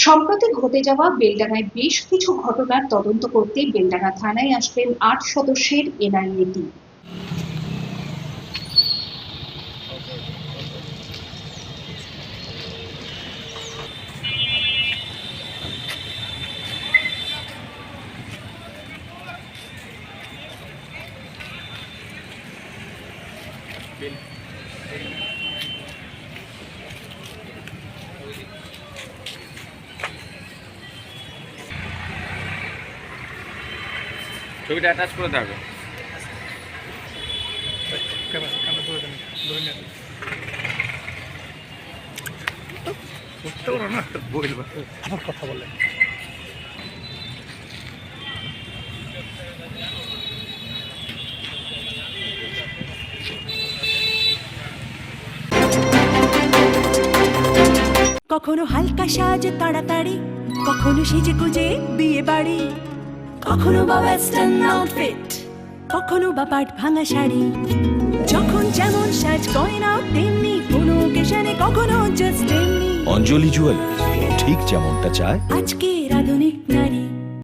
সম্প্রতি ঘটে যাওয়া বেলডাঙায় বেশ কিছু ঘটনার তদন্ত করতে বেলডাঙা থানায় আসবেন আট সদস্যের এনআইএ টিম ছবিটা অ্যাটাচ করে থাকবে কথা কখনো হালকা সাজ তাড়াতাড়ি কখনো সেজে গুজে বিয়ে বাড়ি কখনো বা ওয়েস্টার্ন আউটফিট কখনো বা পাট ভাঙা শাড়ি। যখন যেমন সাজ গয়না তেমনি কোনো কেশানে কখনো জাস্ট তেমনি। অঞ্জলি জুয়েল ঠিক যেমনটা চায়। আজকে আধুনিক